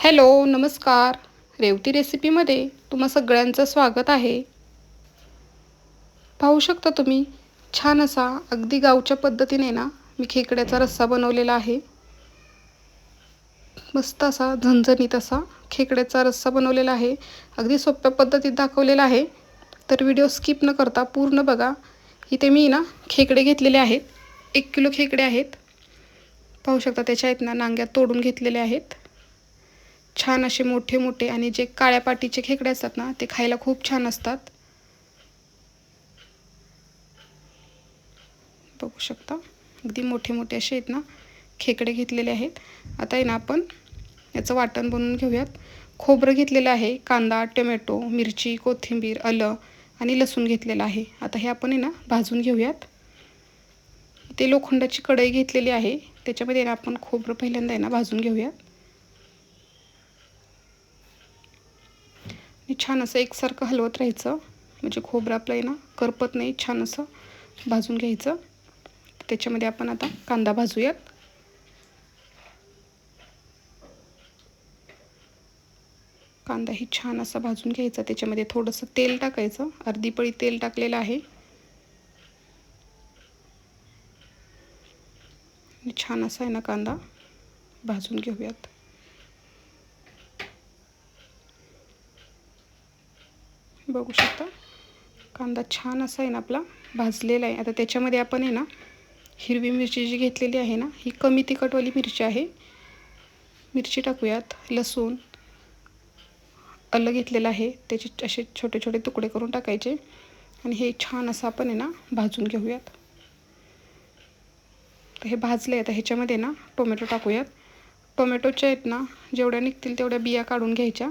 Hello नमस्कार. रेवती रेसिपीमध्ये तुम्हा सगळ्यांचं स्वागत आहे. पाहू शकता तुम्ही छान असा अगदी गावच्या पद्धतीने ना मी खेकड्याचा रस्सा बनवलेला आहे. मस्त असा झणझणीत असा खेकड्याचा रस्सा बनवलेला आहे. अगदी सोप्या पद्धतीत दाखवलेला आहे. तर व्हिडिओ स्किप न करता पूर्ण बघा. इथे मी ना खेकडे घेतलेले आहेत. एक किलो खेकडे आहेत. पाहू शकता त्याच्या आहेत ना नांग्या तोडून घेतलेले आहेत. छान असे मोठे मोठे आणि जे काळ्या पाटीचे खेकडे असतात ना ते खायला खूप छान असतात. बघू शकता. अगदी मोठे मोठे असे आहेत ना खेकडे घेतलेले आहेत. आता आहे ना आपण याचं वाटण बनवून घेऊयात. खोबरं घेतलेलं आहे कांदा टोमॅटो मिरची कोथिंबीर आलं आणि लसूण घेतलेलं आहे. आता हे आपण आहे ना भाजून घेऊयात. ते लोखंडाची कढई घेतलेली आहे. त्याच्यामध्ये ना आपण खोबरं पहिल्यांदा आहे ना भाजून घेऊयात. छान असं एकसारखं हलवत राहायचं. म्हणजे खोबरं आपलं आहे ना करपत नाही छान असं भाजून घ्यायचं. त्याच्यामध्ये आपण आता कांदा भाजूयात. कांदाही छान असा भाजून घ्यायचा. त्याच्यामध्ये थोडंसं तेल टाकायचं. अर्धी पळी तेल टाकलेलं आहे. छान असा आहे ना कांदा भाजून घेऊयात. बघू शकता. कांदा छान असा आहे ना आपला भाजलेला आहे. आता त्याच्यामध्ये आपण आहे ना हिरवी मिरची जी घेतलेली आहे ना ही कमी तिखटवाली मिरची आहे. मिरची टाकूयात लसूण आलं घेतलेलं आहे. त्याचे असे छोटे छोटे तुकडे करून टाकायचे. आणि हे छान असं आपण आहे ना भाजून घेऊयात. तर हे भाजले आता ह्याच्यामध्ये ना टोमॅटो टाकूयात. टोमॅटोच्या आहेत ना जेवढ्या निघतील तेवढ्या बिया काढून घ्यायच्या.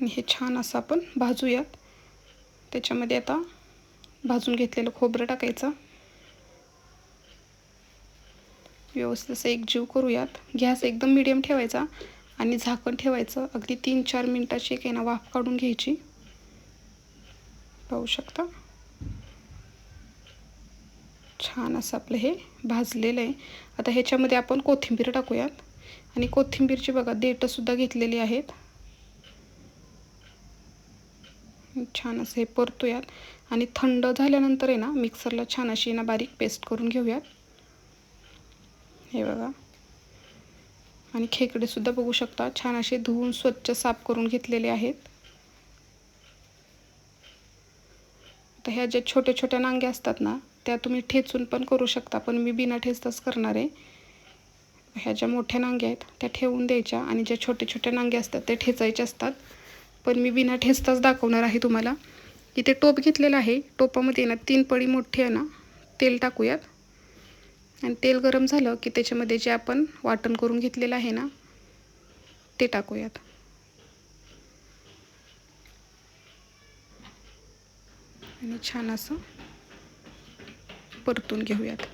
आणि हे छान असं आपण भाजूयात. त्याच्यामध्ये आता भाजून घेतलेलं खोबरं टाकायचं. व्यवस्थित असं एक जीव करूयात. गॅस एकदम मिडियम ठेवायचा आणि झाकण ठेवायचं. अगदी तीन चार मिनटाची एक आहे ना वाफ काढून घ्यायची. पाहू शकता? छान असं आपलं हे भाजलेलं आहे. आता ह्याच्यामध्ये आपण कोथिंबीर टाकूयात. आणि कोथिंबीरची बघा देठंसुद्धा घेतलेली आहेत. छान असं हे परतूयात. आणि थंड झाल्यानंतर आहे ना मिक्सरला छान अशी ना बारीक पेस्ट करून घेऊयात. हे बघा. आणि खेकडेसुद्धा बघू शकता छान असे धुवून स्वच्छ साफ करून घेतलेले आहेत. तर ह्या ज्या छोट्या छोट्या नांग्या असतात ना त्या तुम्ही ठेचून पण करू शकता पण मी बिना ठेचताच करणार आहे. ह्या ज्या मोठ्या नांग्या आहेत त्या ठेवून द्यायच्या आणि ज्या छोट्या छोट्या नांग्या असतात त्या ठेचायच्या असतात. पण मी बिना ठेचताच दाखवणार आहे तुम्हाला. इथे टोप घेतलेला आहे. टोपामध्ये ना तीन पळी मोठी आहे ना तेल टाकूयात. आणि तेल गरम झालं की त्याच्यामध्ये जे आपण वाटण करून घेतलेलं आहे ना ते टाकूयात. आणि छान असं परतून घेऊयात.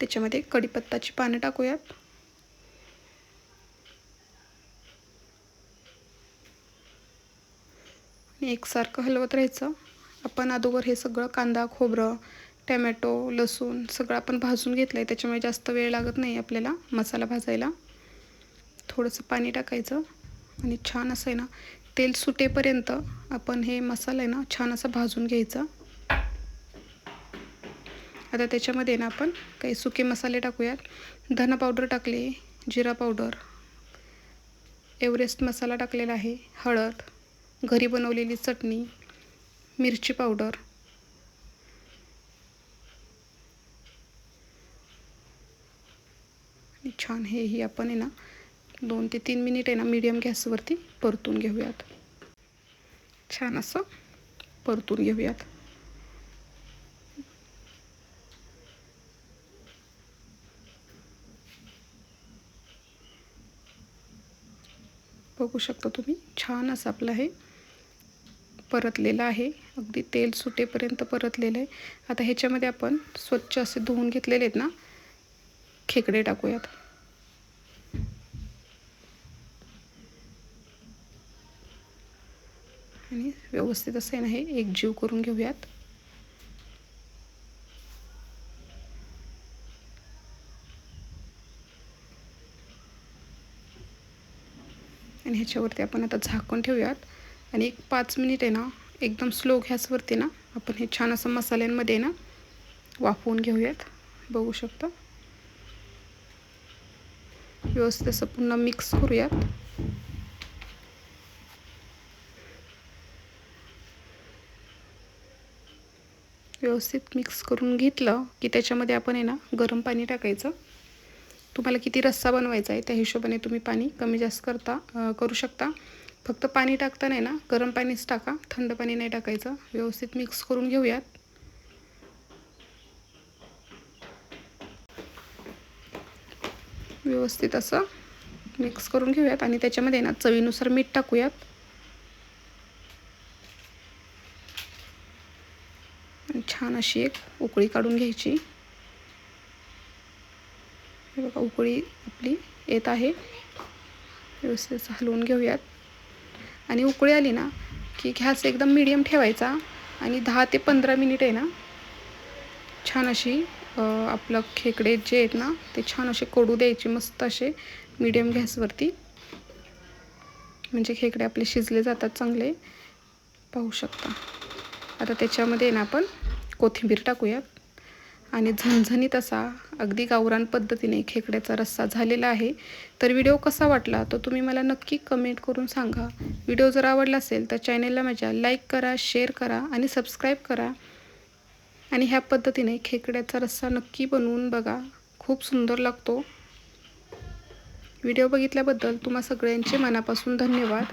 त्याच्यामध्ये कढीपत्ताची पानं टाकूयात. एकसारखं हलवत राहायचं. आपण अगोदर हे सगळं कांदा खोबरं टॅमॅटो लसूण सगळं आपण भाजून घेतलं आहे त्याच्यामुळे जास्त वेळ लागत नाही आपल्याला मसाला भाजायला. थोडंसं पाणी टाकायचं आणि छान असं आहे ना तेल सुटेपर्यंत आपण हे मसाला आहे ना छान असं भाजून घ्यायचा. आता त्याच्यामध्ये ना आपण काही सुके मसाले टाकूयात. धना पावडर टाकली जिरा पावडर एव्हरेस्ट मसाला टाकलेला आहे हळद. घरी बनवलेली चटणी मिरची पावडर. छान हेही आपण आहे ना दोन ते तीन मिनिट आहे ना मीडियम गॅसवरती परतून घेऊयात. छान असं परतून घेऊयात. बघू शकता तुम्ही छान असं आपलं हे परतलेलं आहे. अगदी तेल सुटेपर्यंत परतलेलं आहे. आता ह्याच्यामध्ये आपण स्वच्छ असे धुवून घेतलेले आहेत ना खेकडे टाकूयात. आणि व्यवस्थित असं आहे ना हे एकजीव करून घेऊयात. आणि ह्याच्यावरती आपण आता झाकून ठेवूयात. आणि एक पाच मिनिट आहे ना एकदम स्लो गॅसवरती ना आपण हे छान असं मसाल्यांमध्ये ना वाफवून घेऊयात. बघू शकता. व्यवस्थित असं पुन्हा मिक्स करूयात. व्यवस्थित मिक्स करून घेतलं की त्याच्यामध्ये आपण आहे ना गरम पाणी टाकायचं. तुम्हाला किती रस्सा बनवायचा आहे त्या हिशोबाने तुम्ही पाणी कमी जास्त करता करू शकता. फक्त पाणी टाकता नाही ना? गरम पाणीच टाका. थंड पाणी नाही टाकायचं. व्यवस्थित मिक्स करून घेऊयात. व्यवस्थित असं मिक्स करून घेऊयात आणि त्याच्यामध्ये ना चवीनुसार मीठ टाकूयात. छान अशी एक उकळी काढून घ्यायची. बघा उकळी आपली येत आहे. व्यवस्थित हलवून घेऊयात. आणि उकळी आली ना की घॅस एकदम मिडियम ठेवायचा आणि दहा ते पंधरा मिनिट आहे ना छान अशी आपलं खेकडे जे आहेत ना ते छान असे कोडू द्यायचे मस्त असे मीडियम गॅसवरती म्हणजे खेकडे आपले शिजले जातात चांगले. पाहू शकता. आता त्याच्यामध्ये ना आपण कोथिंबीर टाकूयात. आणि झणझणीत असा अगदी गावरान पद्धतीने खेकड्याचा रस्सा झालेला आहे. तर व्हिडिओ कसा वाटला तो तुम्ही मला नक्की कमेंट करून सांगा. व्हिडिओ जर आवडला असेल तर चॅनेलला माझ्या लाईक करा शेअर करा आणि सबस्क्राईब करा. आणि ह्या पद्धतीने खेकड्याचा रस्सा नक्की बनवून बघा. खूप सुंदर लागतो. व्हिडिओ बघितल्याबद्दल तुम्हा सगळ्यांचे मनापासून धन्यवाद.